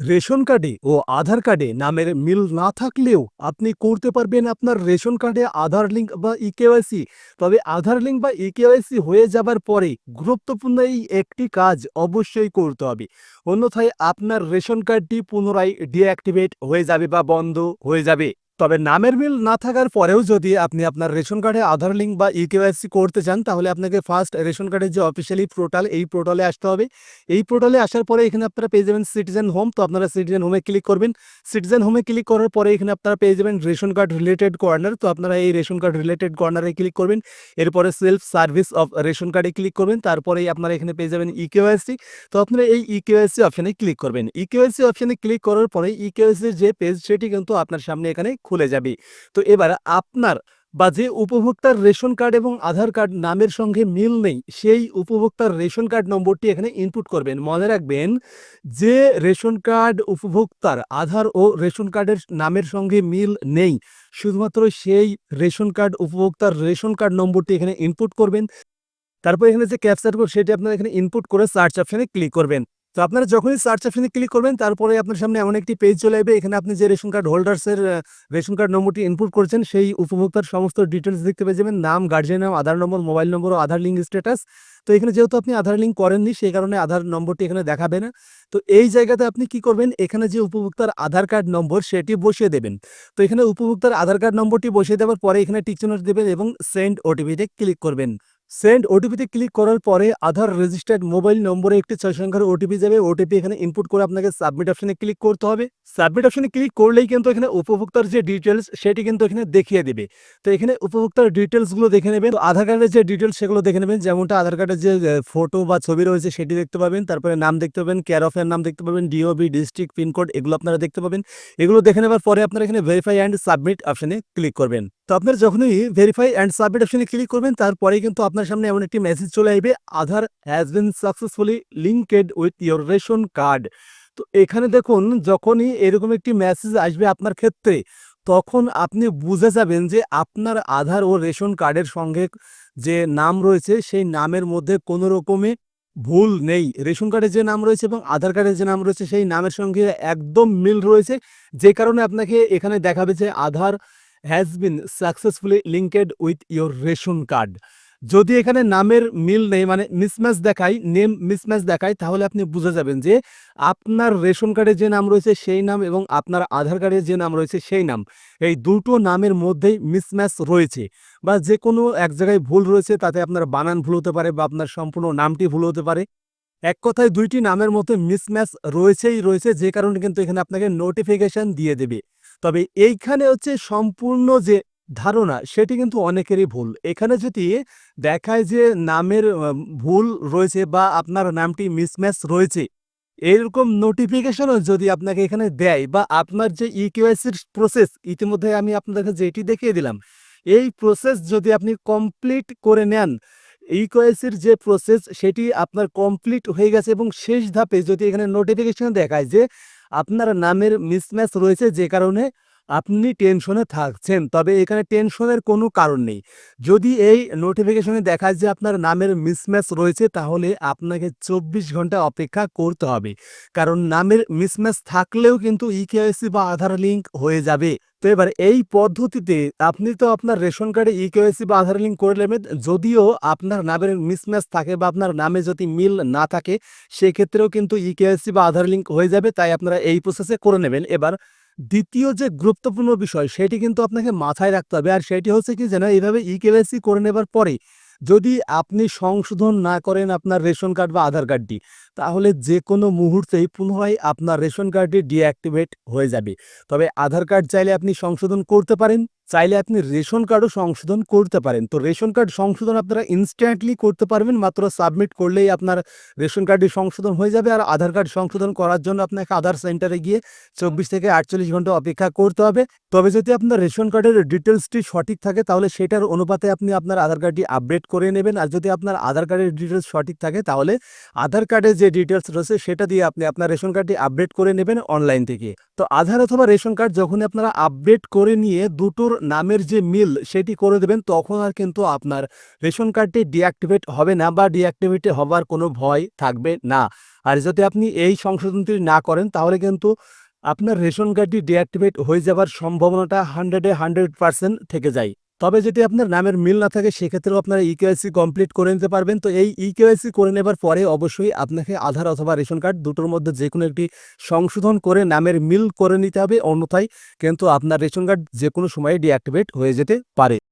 Ration কার্ডে ও আধার কার্ডে নামের মিল না থাকলেও আপনি করতে পারবেন আপনার রেশন কার্ডে আধার লিঙ্ক বা ইকেওয়াইসি। তবে আধার লিঙ্ক বা ইকেওয়াইসি হয়ে যাবার পরে গুরুত্বপূর্ণ এই একটি কাজ অবশ্যই করতে হবে। অন্যথায় আপনার রেশন কার্ডটি পুনরায় ডিঅ্যাক্টিভেট হয়ে যাবে বা বন্ধ হয়ে যাবে। তবে নামের মিল না থাকার পরেও যদি আপনি আপনার রেশন কার্ডে আধার লিঙ্ক বা ইকেওয়াইসি করতে চান, তাহলে আপনাকে ফার্স্ট রেশন কার্ডের যে অফিসিয়ালি পোর্টাল এই পোর্টালে আসতে হবে। এই পোর্টালে আসার পরে এখানে আপনারা পেয়ে যাবেন সিটিজেন হোম তো আপনারা সিটিজেন হোমে ক্লিক করবেন। সিটিজেন হোমে ক্লিক করার পরে এখানে আপনারা পেয়ে যাবেন রেশন কার্ড রিলেটেড কর্নার তো আপনারা এই রেশন কার্ড রিলেটেড কর্নারে ক্লিক করবেন। এরপরে সেলফ সার্ভিস অফ রেশন কার্ডে ক্লিক করবেন। তারপরেই আপনারা এখানে পেয়ে যাবেন ইকেওয়াইসি। তো আপনারা এই ইকেওয়াইসি অপশানে ক্লিক করবেন। ইকেওয়াইসি অপশানে ক্লিক করার পরে ইকেওয়াইসির যে পেজ সেটি কিন্তু আপনার সামনে এখানে খুলে যাবে। তো এবার আপনার বা যে উপভোক্তার রেশন কার্ড এবং আধার কার্ড নামের সঙ্গে মিল নেই, সেই উপভোক্তার রেশন কার্ড নম্বরটি এখানে ইনপুট করবেন। মনে রাখবেন যে রেশন কার্ড উপভোক্তার আধার ও রেশন কার্ডের নামের সঙ্গে মিল নেই, শুধুমাত্র সেই রেশন কার্ড উপভোক্তার রেশন কার্ড নম্বরটি এখানে ইনপুট করবেন। তারপর এখানে যে ক্যাপচার কোড সেটি আপনারা এখানে ইনপুট করে সার্চ অপশানে ক্লিক করবেন। তো আপনারা যখনই সার্চ অপশনে ক্লিক করবেন, তারপরে আপনার সামনে এমন একটি পেজ চলে আসবে। এখানে আপনি যে রেশন কার্ড হোল্ডার্সের রেশন কার্ড নম্বরটি ইনপুট করেছেন, সেই উপভোক্তার সমস্ত ডিটেলস দেখতে পেয়ে যাবেন। নাম গার্জিয়ান নাম আধার নম্বর মোবাইল নম্বর ও আধার লিঙ্ক স্ট্যাটাস তো এখানে যেহেতু আপনি আধার লিঙ্ক করেননি, সেই কারণে আধার নম্বরটি এখানে দেখাবে না। তো এই জায়গাতে আপনি কি করবেন, এখানে যে উপভোক্তার আধার কার্ড নম্বর সেটি বসিয়ে দেবেন। তো এখানে উপভোক্তার আধার কার্ড নম্বরটি বসিয়ে দেওয়ার পরে এখানে টিকচিহ্ন দেবেন এবং সেন্ড ওটিপিতে ক্লিক করবেন। সেন্ড ওটিপিতে ক্লিক করার পরে আধার রেজিস্টার্ড মোবাইল নম্বরে একটি ছয় সংখ্যার ওটিপি যাবে। ওটিপি এখানে ইনপুট করে আপনাকে সাবমিট অপশনে ক্লিক করতে হবে। সাবমিট অপশনে ক্লিক করলেই কিন্তু এখানে উপভোক্তার যে ডিটেলস সেটি কিন্তু এখানে দেখিয়ে দেবে। তো এখানে উপভোক্তার ডিটেলসগুলো দেখে নেবেন। আধার কার্ডের যে ডিটেলস সেগুলো দেখে নেবেন। যেমনটা আধার কার্ডের যে ফটো বা ছবি রয়েছে সেটি দেখতে পাবেন। তারপরে নাম দেখতে পাবেন কেয়ার অফের নাম দেখতে পাবেন ডিওবি ডিস্ট্রিক্ট পিনকোড এগুলো আপনারা দেখতে পাবেন। এগুলো দেখে নেবার পরে আপনারা এখানে ভেরিফাই অ্যান্ড সাবমিট অপশনে ক্লিক করবেন। তো আপনার যখনই ভেরিফাই অ্যান্ড সাবমিট অপশনে ক্লিক করবেন, তারপরেই কিন্তু আপনার সামনে এমন একটি মেসেজ চলে আসবে Aadhaar has been successfully linked with your ration card তো এখানে দেখুন, যখনই এরকম একটি মেসেজ আসবে আপনার ক্ষেত্রে, তখন আপনি বুঝে যাবেন যে আপনার আধার ও রেশন কার্ডের সঙ্গে যে নাম রয়েছে, সেই নামের মধ্যে কোনো রকমে ভুল নেই। রেশন কার্ডে যে নাম রয়েছে এবং আধার কার্ডে যে নাম রয়েছে, সেই নামের সঙ্গে একদম মিল রয়েছে। যে কারণে আপনাকে এখানে দেখাবে যে Aadhaar has been successfully linked with your ration card যদি এখানে নামের মিল নেই মানে মিসম্যাচ দেখায় নেম মিসম্যাচ দেখায় তাহলে আপনি বুঝে যাবেন যে আপনার রেশন কার্ডে যে নাম রয়েছে সেই নাম এবং আপনার আধার কার্ডে যে নাম রয়েছে সেই নাম। এই দুটো নামের মধ্যেই মিসম্যাচ রয়েছে বা যে কোনো এক জায়গায় ভুল রয়েছে, তাতে আপনার বানান ভুল হতে পারে বা আপনার সম্পূর্ণ নামটি ভুল হতে পারে। এক কথায় দুইটি নামের মধ্যে মিসম্যাচ রয়েছেই রয়েছে, যে কারণে কিন্তু এখানে আপনাকে নোটিফিকেশন দিয়ে দেবে। তবে এইখানে হচ্ছে সম্পূর্ণ যে ধারণা, সেটি কিন্তু অনেকেরই ভুল। এখানে যদি দেখায় যে নামের ভুল রয়েছে বা আপনার নামটি মিসম্যাচ রয়েছে, এরকম নোটিফিকেশনও যদি আপনাকে এখানে দেয় বা আপনার যে ইকেওয়াইসির প্রসেস ইতিমধ্যে আমি আপনাদেরকে যেটি দেখিয়ে দিলাম, এই প্রসেস যদি আপনি কমপ্লিট করে নেন ইকেওয়াইসির যে প্রসেস সেটি আপনার কমপ্লিট হয়ে গেছে এবং শেষ ধাপে যদি এখানে নোটিফিকেশন দেখায় যে আপনার নামের মিসম্যাচ রয়েছে যে কারণে আপনি টেনশনে থাকছেন, তবে এখানে টেনশনের কোনো কারণ নেই। যদি এই নোটিফিকেশনে দেখায় যে আপনার নামের মিসম্যাচ রয়েছে, তাহলে আপনাকে চব্বিশ ঘণ্টা অপেক্ষা করতে হবে। কারণ নামের মিসম্যাচ থাকলেও কিন্তু ইকেওয়াইসি বা আধার লিঙ্ক হয়ে যাবে। তো এবার এই পদ্ধতিতে আপনি তো আপনার রেশন কার্ডে ইকেওয়াইসি বা আধার লিঙ্ক করে নেবেন, যদিও আপনার নামের মিসম্যাচ থাকে বা আপনার নামে যদি মিল না থাকে, সেক্ষেত্রেও কিন্তু ইকেওয়াইসি বা আধার লিঙ্ক হয়ে যাবে, তাই আপনারা এই প্রসেসে করে নেবেন। এবার দ্বিতীয় যে গুরুত্বপূর্ণ বিষয়, সেটি কিন্তু আপনাকে মাথায় রাখতে হবে। আর সেটি হচ্ছে কি যেন এইভাবে ই কেওয়াইসি করে নেবার পরে যদি আপনি সংশোধন না করেন আপনার রেশন কার্ড বা আধার কার্ডটি, তাহলে যে কোনো মুহূর্তেই পুনরায় আপনার রেশন কার্ডটি ডিঅ্যাক্টিভেট হয়ে যাবে। তবে আধার কার্ড চাইলে আপনি সংশোধন করতে পারেন। চাইলে আপনি রেশন কার্ডও সংশোধন করতে পারেন। তো রেশন কার্ড সংশোধন আপনারা ইনস্ট্যান্টলি করতে পারবেন, মাত্র সাবমিট করলেই আপনার রেশন কার্ডটি সংশোধন হয়ে যাবে আর আধার কার্ড সংশোধন করার জন্য আপনাকে আধার সেন্টারে গিয়ে চব্বিশ থেকে আটচল্লিশ ঘণ্টা অপেক্ষা করতে হবে। তবে যদি আপনার রেশন কার্ডের ডিটেলসটি সঠিক থাকে, তাহলে সেটার অনুপাতে আপনি আপনার আধার কার্ডটি আপডেট করে নেবেন। আর যদি আপনার আধার কার্ডের ডিটেলস সঠিক থাকে, তাহলে আধার কার্ডের যে ডিটেলস রয়েছে, সেটা দিয়ে আপনি আপনার রেশন কার্ডটি আপডেট করে নেবেন অনলাইন থেকে। তো আধার অথবা রেশন কার্ড যখন আপনারা আপডেট করে নিয়ে দুটোর নামের যে মিল সেটি করে দেবেন, তখন আর কিন্তু আপনার রেশন কার্ডটি ডিঅ্যাক্টিভেট হবে না বা ডিঅ্যাক্টিভেট হবার কোনো ভয় থাকবে না। আর যদি আপনি এই সংশোধনটি না করেন, তাহলে কিন্তু আপনার রেশন কার্ডটি ডিঅ্যাক্টিভেট হয়ে যাবার সম্ভাবনাটা হান্ড্রেডে হান্ড্রেড পার্সেন্ট থেকে যায়। তবে যদি আপনার নামের মিল না থাকে, সেক্ষেত্রেও আপনারা ইকেওয়াইসি কমপ্লিট করে নিতে পারবেন। তো এই ইকেওয়াইসি করে নেবার পরে অবশ্যই আপনাকে আধার অথবা রেশন কার্ড দুটোর মধ্যে যে কোনো একটি সংশোধন করে নামের মিল করে নিতে হবে। অন্যথায় কিন্তু আপনার রেশন কার্ড যে কোনো সময়ে ডিঅ্যাক্টিভেট হয়ে যেতে পারে।